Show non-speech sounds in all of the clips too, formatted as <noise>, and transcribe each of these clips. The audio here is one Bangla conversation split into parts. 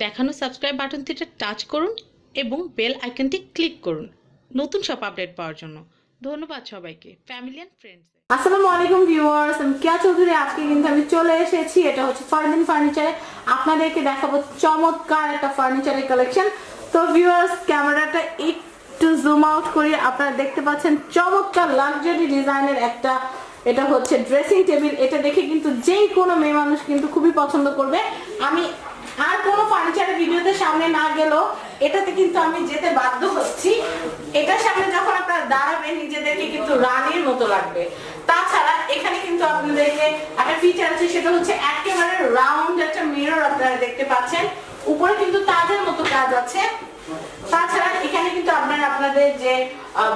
দেখানো সাবস্ক্রাইব বাটনটিতে টাচ করুন এবং বেল আইকনটি ক্লিক করুন। নতুন সব আপডেট পাওয়ার জন্য। ধন্যবাদ সবাইকে। ফ্যামিলি অ্যান্ড ফ্রেন্ডস আসসালামু আলাইকুম ভিউয়ার্স আমি কিয়া চৌধুরী। আজকে কিন্তু আমি চলে এসেছি। এটা হচ্ছে ফারদিন ফার্নিচারে আপনাদেরকে দেখাবো চমৎকার একটা ফার্নিচারের কালেকশন তো ভিউয়ার্স ক্যামেরাটা একটু জুম আউট করি। আপনারা দেখতে পাচ্ছেন চমৎকার লাক্সারি ডিজাইনের একটা, এটা হচ্ছে ড্রেসিং টেবিল এটা দেখে কিন্তু যেই কোনো মেয়ে মানুষ কিন্তু খুবই পছন্দ করবে। আমি আর কোনো ফার্নিচারের ভিডিওতে সামনে না গেলেও এটাতে কিন্তু আমি যেতে বাধ্য হচ্ছি। এটার সামনে যখন আপনারা দাঁড়াবেন, নিজেদেরকে কিন্তু রানীর মতো লাগবে। তাছাড়া এখানে কিন্তু আপনাদেরকে একটা ফিচার আছে, সেটা হচ্ছে একেবারে রাউন্ড একটা মিরর আপনারা দেখতে পাচ্ছেন। উপরে কিন্তু তাজের মতো কাজ আছে। তাছাড়া এখানে কিন্তু আপনারা আপনাদের যে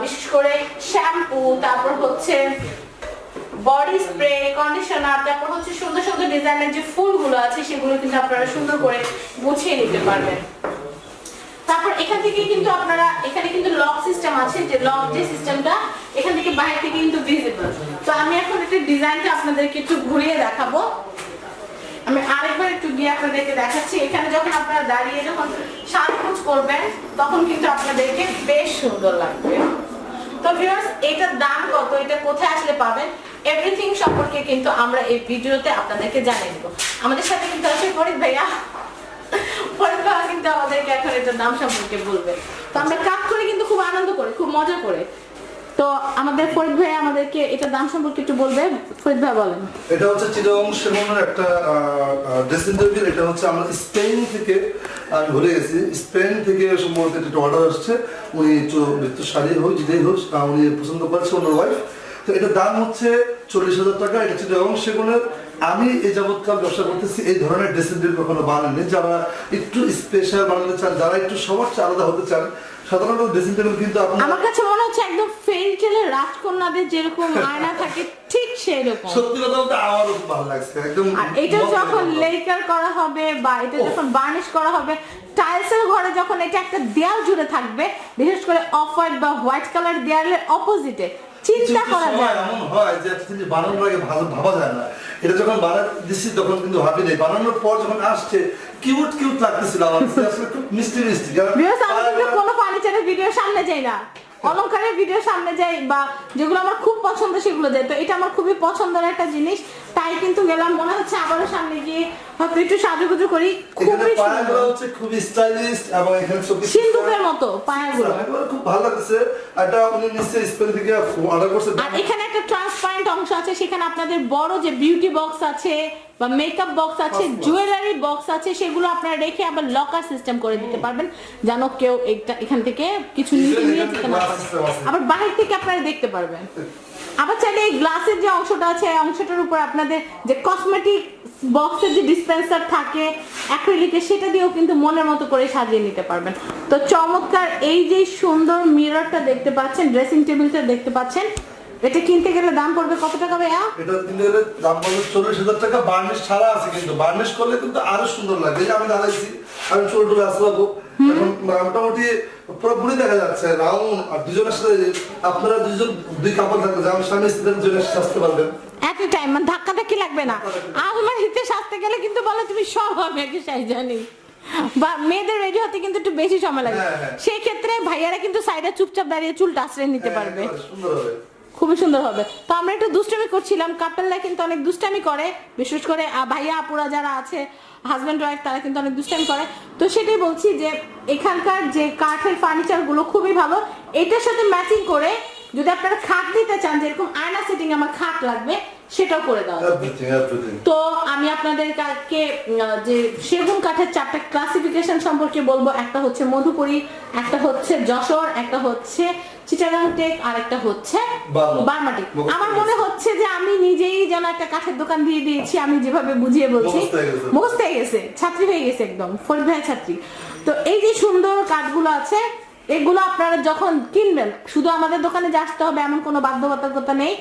বিশেষ করে শ্যাম্পু তারপর হচ্ছে বডি স্প্রে কন্ডিশনার তারপর হচ্ছে সুন্দর সুন্দর ডিজাইনের যে ফুলগুলো আছে, সেগুলো কিন্তু আপনারা সুন্দর করে গুছিয়ে নিতে পারবেন। তারপর এখান থেকে কিন্তু আপনারা, এখানে কিন্তু লক সিস্টেম আছে, যে লক যে সিস্টেমটা এখান থেকে বাইরে থেকে কিন্তু ভিজিবল তো আমি এখন একটা ডিজাইনটা আপনাদেরকে একটু ঘুরিয়ে দেখাবো। আমি আরেকবার একটু গিয়ে আপনাদেরকে দেখাচ্ছি। এখানে যখন আপনারা দাঁড়িয়ে যখন সাজগোজ করবেন, তখন কিন্তু আপনাদেরকে বেশ সুন্দর লাগবে। তো ভিউয়ার্স এটার দাম কত? এটা কোথায় আসলে পাবেন? এভরিথিং সম্পর্কে কিন্তু আমরা এই ভিডিওতে আপনাদেরকে জানিয়ে দেবো। আমাদের সাথে কিন্তু আছে ফরিদ ভাইয়া। ফরিদ ভাইয়া কিন্তু আমাদেরকে এখন এটার দাম সম্পর্কে বলবে। তো আমরা কাজ করে কিন্তু খুব আনন্দ করে, খুব মজা করে। তো আমাদের ফরিদ ভাইয়া আমাদেরকে এটার দাম সম্পর্কে একটু বলবে। ফরিদ ভাইয়া বলেন। এটা হচ্ছে চিরং সেগুনের একটা ড্রেসিং এটা হচ্ছে আমরা স্পেন থেকে আমি ভুলে গেছি। স্পেন থেকে সম্ভবত এটা অর্ডার আসছে। উনি মৃত্যু শাড়ি হোক, যেটাই হোক উনি পছন্দ করেছে ওনার ওয়াইফ তো এটার দাম হচ্ছে চল্লিশ হাজার টাকা এটা চিরং সেগুনের আমি এই যাবৎকাল ব্যবসা করতেছি এই ধরনের ড্রেসিং টেবিল কখনো বানাননি যারা একটু স্পেশাল বানাতে চান যারা একটু সবার চেয়ে আলাদা হতে চান সাধারণত ড্রেসিং টেবিল কিন্তু আমার কাছে মনে হচ্ছে একদম ফেরি রাজকন্যাদের যেরকম আয়না থাকে ঠিক সেই রকম সত্যি কথা বলতে আমারও খুব ভালো লাগছে একদম আর এটা যখন লেকার করা হবে বা এটা যখন বার্নিশ করা হবে টাইলসের ঘরে যখন এটা একটা দেয়াল জুড়ে থাকবে বিশেষ করে অফ হোয়াইট বা হোয়াইট কালার দেয়ালের অপোজিটে চিন্তা করা যায়। এমন হয় যে বানানোর আগে ভালো ভাবা যায় না। এটা যখন বানা দিচ্ছি তখন কিন্তু ভাবি নাই। বানানোর পর যখন আসছে কিউট কিউট লাগতেছিল আমার আসলে খুব মিষ্টি মিষ্টি। কোনো ফার্নিচারের ভিডিও সামনে যাই না। অলঙ্কারের ভিডিও সামনে যাই বা যেগুলো আমার খুব পছন্দ সেগুলো যাই তো এটা আমার খুবই পছন্দের একটা জিনিস। তাই কিন্তু গেলাম। মনে হচ্ছে আবারও সামনে গিয়ে হয়তো একটু সাজুগুজু করি। খুবই সুন্দর। হচ্ছে স্টাইলিশ এবং এখানে সিন্ধুকের মতো পায়াগুলো। খুব ভালো লাগছে এটা উনি নিশ্চয়ই স্পেন থেকে অর্ডার করছে। আর এখানে একটা ট্রান্সপারেন্ট অংশ আছে সেখানে আপনাদের বড় যে বিউটি বক্স আছে বা মেকআপ বক্স আছে. জুয়েলারি বক্স আছে সেগুলো আপনারা রেখে আবার লকার সিস্টেম করে দিতে পারবেন যেন কেউ এটা এখান থেকে কিছু নিতে নিয়ে যেতে না। আবার বাহির থেকে আপনারা দেখতে পারবেন। আবার চাইলে এই গ্লাসের যে অংশটা আছে এই অংশটার উপর আপনাদের যে কসমেটিক বক্সের যে ডিসপেন্সার থাকে অ্যাক্রিলিকের সেটা দিয়েও কিন্তু মনের মতো করে সাজিয়ে নিতে পারবেন। তো চমৎকার এই যে সুন্দর মিররটা দেখতে পাচ্ছেন ড্রেসিং টেবিলটা দেখতে পাচ্ছেন এটা কিনতে গেলে দাম পড়বে কত টাকা ভাইয়া? এটা কিনতে গেলে দাম পড়বে চল্লিশ হাজার টাকা বার্নিশ ছাড়া আছে কিন্তু। বার্নিশ করলে কিন্তু আরও সুন্দর লাগে যে আমি দাঁড়াইছি আমি চুল টুলে আসলাম এখন মোটামুটি পুরোপুরি দেখা যাচ্ছে রাউন্ড আর দুজনের সাথে আপনারা দুজন দুই কাপড় থাকবে যেমন স্বামী স্ত্রী দুজনের সাথে আসতে পারবেন। টাইম মানে ধাক্কাটা কি লাগবে না? আমার হিতে সাজতে গেলে কিন্তু বলে তুমি সব হবে কি সাই জানি। বা মেয়েদের রেডি হতে কিন্তু একটু বেশি সময় লাগে। হ্যাঁ, হ্যাঁ। সেই ক্ষেত্রে ভাইয়ারা কিন্তু সাইডে চুপচাপ দাঁড়িয়ে চুলটা আশ্রয় নিতে হ্যাঁ, পারবে। সুন্দর হবে। খুবই সুন্দর হবে। তো আমরা একটু দুষ্টামি করছিলাম কাপেলরা কিন্তু অনেক দুষ্টামি করে, বিশেষ করে ভাইয়া, আপুরা যারা আছে হাজব্যান্ড ওয়াইফ তারা কিন্তু অনেক দুষ্টামি করে। তো সেটাই বলছি যে, এখানকার যে কাঠের ফার্নিচারগুলো খুবই ভালো, এটার সাথে ম্যাচিং করে যদি আপনারা খাট দিতে চান, যেরকম আয়না সেটিং আমার খাট লাগবে সেটাও করে দেওয়া তো আমি আপনাদের কাছে যে সেগুন কাঠের চারটা ক্লাসিফিকেশন সম্পর্কে বলব একটা হচ্ছে মধুপুরি একটা হচ্ছে যশোর একটা হচ্ছে চিটাগাং টেক আর একটা হচ্ছে বার্মা। আমার মনে হচ্ছে যে আমি নিজেই যেন একটা কাঠের দোকান দিয়ে দিয়েছি আমি যেভাবে বুঝিয়ে বলছি। মুখস্থ হয়ে গেছে। ছাত্রী হয়ে গেছে একদম ফরিদ ভাই ছাত্রী। তো এই যে সুন্দর কাঠগুলো আছে এগুলো আপনারা যখন কিনবেন শুধু আমাদের দোকানে যে আসতে হবে এমন কোনো বাধ্যবাধকতা নেই।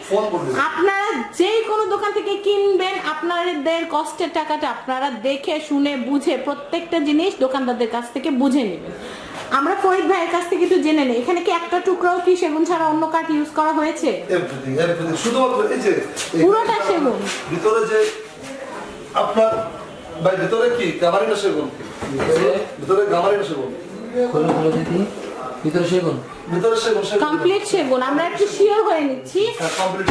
আপনারা যে কোনো দোকান থেকে কিনবেন আপনাদের কষ্টের টাকাটা আপনারা দেখে শুনে বুঝে প্রত্যেকটা জিনিস দোকানদারদের কাছ থেকে বুঝে নেবেন। আমরা ফরিদ ভাইয়ের কাছ থেকে একটু জেনে নেই। এখানে কি একটা টুকরাও কি সেগুন ছাড়া অন্য কাঠ ইউজ করা হয়েছে? শুধুমাত্র এই যে পুরোটা সেগুন। ভিতরে যে আপনার ভাই ভিতরে কি? গামারি না সেগুন ভিতরে ভিতরে গামারি না সেগুন। খোলো খোলো দিদি। ভিতরে সেগুন? ভিতরে সেগুন কমপ্লিট সেগুন আমরা একটু শিওর হয়ে নিচ্ছি। কমপ্লিট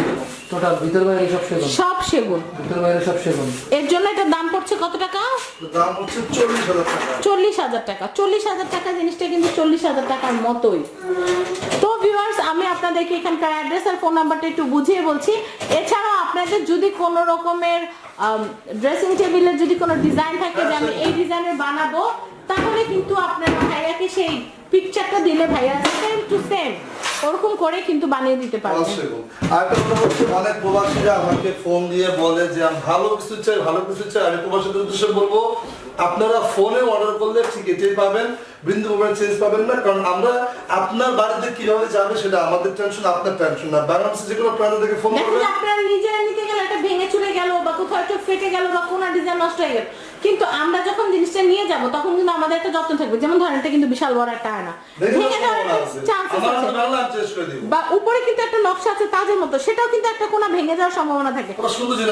টোটাল ভিতর বাইরে সব সেগুন? সব সেগুন। ভিতর বাইরে সব সেগুন। এর জন্য এটার দাম পড়ছে কত টাকা? দাম হচ্ছে চল্লিশ হাজার টাকা। চল্লিশ হাজার টাকা। জিনিসটা কিন্তু চল্লিশ হাজার টাকার মতোই। তো ভিউয়ার্স আমি আপনাদেরকে এখানকার অ্যাড্রেস আর ফোন নাম্বারটা একটু বুঝিয়ে বলছি। এছাড়াও আপনাদের যদি কোনো রকমের ড্রেসিং টেবিলের যদি কোনো ডিজাইন থাকে যে আমি এই ডিজাইনের বানাবো তাহলে কিন্তু আপনার ভাইয়াকে সেই পিকচারটা দিলে ভাইয়া সেম টু সেম ওরকম করে কিন্তু বানিয়ে দিতে গো। আরেকটা কথা হচ্ছে অনেক প্রবাসীরা আমাকে ফোন দিয়ে বলে যে আমি ভালো কিছু চাই ভালো কিছু চাই। আমি প্রবাসীদের উদ্দেশ্যে বলব আপনারা ফোনে অর্ডার করলে ঠিক এটাই পাবেন বিন্দু মোবাইল চেঞ্জ পাবেন না। কারণ আমরা আপনার বাড়িতে কীভাবে যাবে সেটা আমাদের টেনশন আপনার টেনশন না। বাংলাদেশে যে কোনো প্রান্ত থেকে ফোন করবে। আপনারা নিজেরা নিতে গেলে এটা ভেঙে চলে গেল বা কোথাও একটু ফেটে গেল বা কোনো ডিজাইন নষ্ট হয়ে গেল। কিন্তু আমরা যখন জিনিসটা নিয়ে যাব তখন কিন্তু আমাদের একটা যত্ন থাকবে। যেমন ধরেন এটা কিন্তু বিশাল বড় একটা আয়না। বা উপরে কিন্তু একটা নকশা আছে তাজের মতো। সেটাও কিন্তু একটা কোনা ভেঙে যাওয়ার সম্ভাবনা থাকে।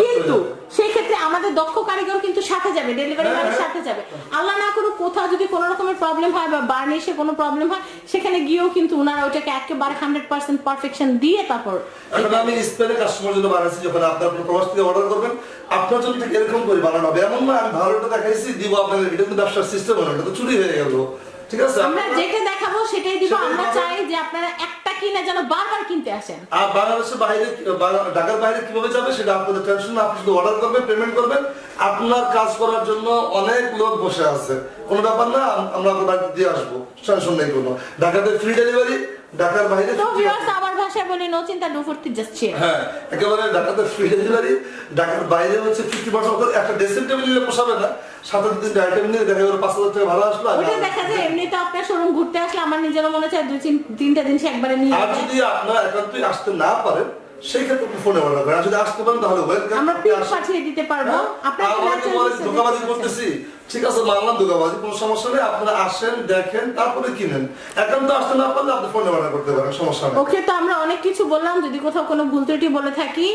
কিন্তু সেই ক্ষেত্রে আমাদের দক্ষ কারিগর কিন্তু সাথে যাবে ডেলিভারি হ্যাঁ, ম্যানের হ্যাঁ। সাথে যাবে। আল্লাহ না করুক কোথাও যদি কোনো রকমের প্রবলেম হয় বা বার্নিশে কোনো প্রবলেম হয় সেখানে গিয়েও কিন্তু ওনারা ওটাকে একেবারে হান্ড্রেড পার্সেন্ট পারফেকশন দিয়ে তারপর এখন আমি স্পেনে কাস্টমার জন্য বানাচ্ছি যখন আপনার প্রবাস থেকে অর্ডার করবেন আপনার জন্য ঠিক এরকম করে বানানো হবে এমন না আমি দেখাইছি দিব কিন্তু ব্যবসার সিস্টেম হলো এটা তো চুরি হয়ে গেল। ঠিক আছে? আমরা যেটা দেখাবো সেটাই দিব আমরা চাই যে আপনারা একটা কিনে যেন বারবার কিনতে আসেন। আর বাংলাদেশের বাইরে ঢাকার বাইরে কীভাবে যাবে সেটা আপনাদের টেনশন না আপনি শুধু অর্ডার করবেন পেমেন্ট করবেন। আপনার কাজ করার জন্য অনেক লোক বসে আছে। কোনো ব্যাপার না আমরা আপনার বাড়িতে দিয়ে আসব টেনশন নেই কোনো। ঢাকাতে ফ্রি ডেলিভারি ঢাকার বাইরে তো 50 ভিউয়ার্স আমার ভাষায় বলি নো চিন্তা ডু জাস্ট চিয়ার হ্যাঁ একেবারে ঢাকাতে ফ্রি ডেলিভারি ঢাকার বাইরে হচ্ছে ফিফটি পার্সেন্ট একটা ড্রেসিং টেবিল নিলে পোষাবে না। সাত আট দিন আইটেম নিয়ে দেখা গেলো পাঁচ হাজার টাকা ভাড়া আসলো ওটা দেখা যায় এমনিতে আপনার শোরুম ঘুরতে আসলে আমার নিজেরও মনে চায় দুই তিন তিনটা জিনিস একবারে নিয়ে আর যদি আপনারা একান্তই আসতে না পারেন সেই ক্ষেত্রে আপনি ফোনে অর্ডার করেন যদি আসতে পারেন তাহলে ওয়েলকাম আমরা পিন পাঠিয়ে দিতে পারব। আপনার আমাকে বলে ধোকাবাজি করতেছি। ঠিক আছে মানলাম ধোকাবাজি কোনো সমস্যা নেই। আপনারা আসেন দেখেন তারপরে কিনেন। একান্ত আসতে না পারলে আপনি ফোনে অর্ডার করতে পারেন সমস্যা নেই। ওকে তো আমরা অনেক কিছু বললাম যদি কোথাও কোনো ভুল ত্রুটি বলে থাকি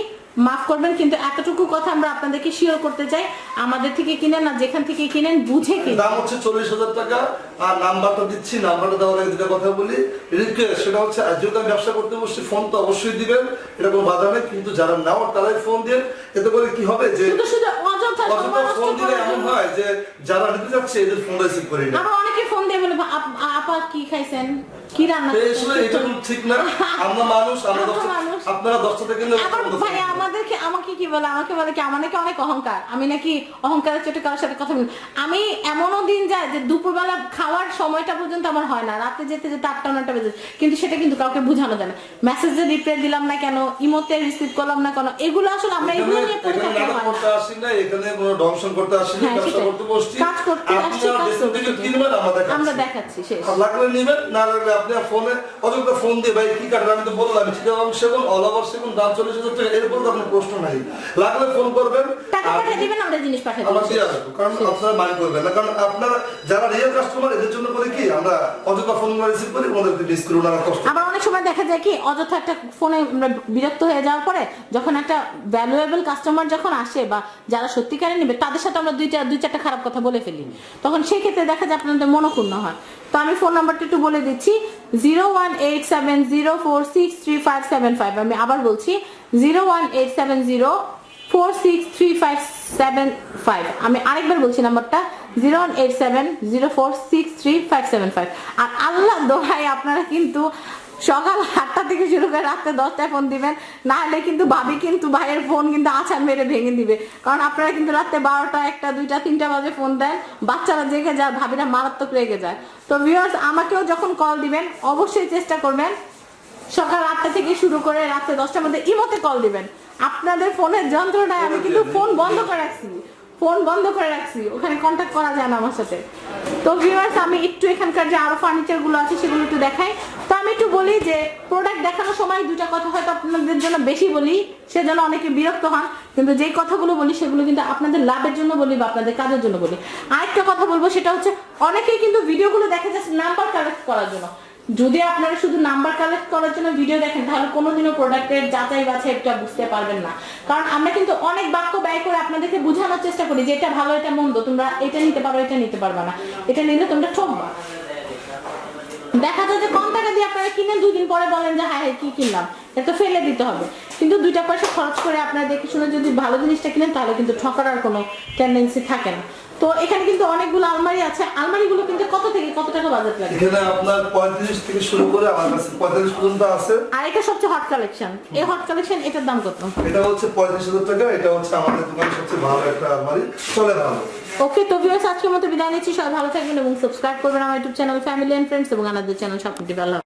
মাফ করবেন কিন্তু এতটুকু কথা আমরা আপনাদেরকে শিওর করতে চাই আমাদের থেকে কিনেন না যেখান থেকে কিনেন বুঝে কিনেন। দাম হচ্ছে চল্লিশ হাজার টাকা আর নাম্বারটা দিচ্ছি নাম্বারটা দেওয়ার আগে দুটা কথা বলি। রিকোয়েস্ট সেটা হচ্ছে যেহেতু আমি ব্যবসা করতে বসছি ফোন তো অবশ্যই দিবেন এটা কোনো বাধা নেই কিন্তু যারা নেওয়ার তারাই ফোন দিয়ে এতে করে কি হবে যে শুধু অযথা ফোন দিলে এমন হয় যে যারা নিতে যাচ্ছে এদের ফোন রিসিভ করি না আবার অনেকে ফোন দিয়ে বলে আপা কি খাইছেন? কি রান্না করছেন?" এটা ঠিক না। <laughs> আমরা মানুষ আমরা আপনারা দশটা থেকে ভাই আমাদেরকে আমাকে কি বলে? আমাকে বলে কি আমার নাকি অনেক অহংকার। আমি নাকি অহংকারের চোটে কারোর সাথে কথা বলি আমি এমনও দিন যায় যে দুপুরবেলা খাওয়ার সময়টা পর্যন্ত আমার হয় না। রাতে যেতে যেতে আটটা নটা বেজে কিন্তু সেটা কিন্তু কাউকে বোঝানো যায় না। মেসেজে রিপ্লাই দিলাম না কেন ইমোতে রিসিভ করলাম না কেন এগুলো আসলে আমরা এগুলো নিয়ে পড়ে করতে না। এখানে কোনো দংশন করতে আসি না হ্যাঁ, ব্যবসা সেটাই। কাজ করতে আসছি, কাজ করতে থেকে আসছি। আমরা দেখাচ্ছি। শেষ। লাগলে নিবেন না লাগলে আপনি ফোনে অযথা ফোন দিয়ে ভাই কি কাটবে আমি তো বললাম চিটাগাং সেগুন অল ওভার সেগুন দাম চল্লিশ হাজার টাকা এরপর তো আপনার প্রশ্ন নাই। লাগলে ফোন করবেন টাকা পাঠিয়ে দিবেন আমরা জিনিস পাঠিয়ে আমরা দিয়ে আসব কারণ আপনারা মাইন্ড করবেন না কারণ আপনারা যারা রিয়েল কাস্টমার এদের জন্য করে কি আমরা অযথা ফোন রিসিভ করি ওদেরকে মিস করি ওনারা কষ্ট আবার অনেক সময় দেখা যায় কি অযথা একটা ফোনে আমরা বিরক্ত হয়ে যাওয়ার পরে যখন একটা ভ্যালুয়েবল কাস্টমার যখন আসে বা যারা সত্যিকারে নেবে তাদের সাথে আমরা দুই চার দুই চারটা খারাপ কথা বলে ফেলি। তখন সেই ক্ষেত্রে দেখা যায় আপনাদের মনক্ষুণ্ণ হয়। তো আমি ফোন নাম্বারটা একটু বলে দিচ্ছি। Zero one eight seven zero four six three five seven five আমি আবার বলছি zero one eight seven zero four six three five seven five আমি আরেকবার বলছি নাম্বারটা zero one eight seven zero four six three five seven five আর আল্লাহ দোহাই আপনারা কিন্তু সকাল আটটা থেকে শুরু করে রাত্রে দশটায় ফোন দিবেন। না হলে কিন্তু ভাবি কিন্তু ভাইয়ের ফোন কিন্তু আছাড় মেরে ভেঙে দিবে। কারণ আপনারা কিন্তু রাত্রে বারোটা, একটা, দুইটা, তিনটা বাজে ফোন দেন, বাচ্চারা জেগে যায়, ভাবিরা মারাত্মক রেগে যায়। তো ভিউয়ার্স আমাকেও যখন কল দিবেন, অবশ্যই চেষ্টা করবেন সকাল আটটা থেকে শুরু করে রাত্রে দশটার মধ্যে ইমোতে কল দিবেন। আপনাদের ফোনের যন্ত্রটায় আমি কিন্তু ফোন বন্ধ করে রাখছি। ফোন বন্ধ করে রাখছি, ওখানে কন্ট্যাক্ট করা যায় না আমার সাথে। তো ভিউয়ার্স আমি একটু এখানকার যে আরও ফার্নিচারগুলো আছে, সেগুলো একটু দেখাই। তো আমি একটু বলি যে প্রোডাক্ট দেখানোর সময় দুটা কথা হয়তো আপনাদের জন্য বেশি বলি, সেজন্য অনেকে বিরক্ত হন। কিন্তু যেই কথাগুলো বলি, সেগুলো কিন্তু আপনাদের লাভের জন্য বলি বা আপনাদের কাজের জন্য বলি। আরেকটা কথা বলব, সেটা হচ্ছে, অনেকেই কিন্তু ভিডিওগুলো দেখা যাচ্ছে নাম্বার কালেক্ট করার জন্য। যদি আপনারা শুধু নাম্বার কালেক্ট করার জন্য ভিডিও দেখেন, তাহলে কোনোদিনও প্রোডাক্টের যাচাই বাছাইটা বুঝতে পারবেন না। কারণ আমরা কিন্তু অনেক বাক্য ব্যয় করে আপনাদেরকে বোঝানোর চেষ্টা করি যে এটা ভালো, এটা মন্দ, তোমরা এটা নিতে পারো, এটা নিতে পারবে না। এটা নিলে তোমরা ঠকবা। দেখা যায় যে কম টাকা দিয়ে আপনারা কিনে দুদিন পরে বলেন যে হ্যাঁ হ্যাঁ কি কিনলাম? এটা তো ফেলে দিতে হবে। কিন্তু দুইটা পয়সা খরচ করে আপনারা দেখে শুনে যদি ভালো জিনিসটা কিনেন, তাহলে কিন্তু ঠকার আর কোনো টেন্ডেন্সি থাকে না। তো এখানে কিন্তু অনেকগুলো আলমারি আছে। আলমারিগুলো কিন্তু কত থেকে কত টাকা বাজেট লাগে? এখানে আপনার পঁয়ত্রিশ থেকে শুরু করে আমার কাছে পঁয়তাল্লিশ পর্যন্ত আছে। আর এটা সবচেয়ে হট কালেকশন এই হট কালেকশন এটার দাম কত? এটা হচ্ছে পঁয়ত্রিশ হাজার টাকা এটা হচ্ছে আমাদের দোকানের সবচেয়ে ভালো একটা আলমারি। চলে ভালো। ওকে তো ভিউয়ার্স আজকের মতো বিদায় নিচ্ছি। সবাই ভালো থাকবেন এবং সাবস্ক্রাইব করবেন আমার YouTube channel family and friends এবং আমাদের চ্যানেল আল্লাহ। হাফেজ।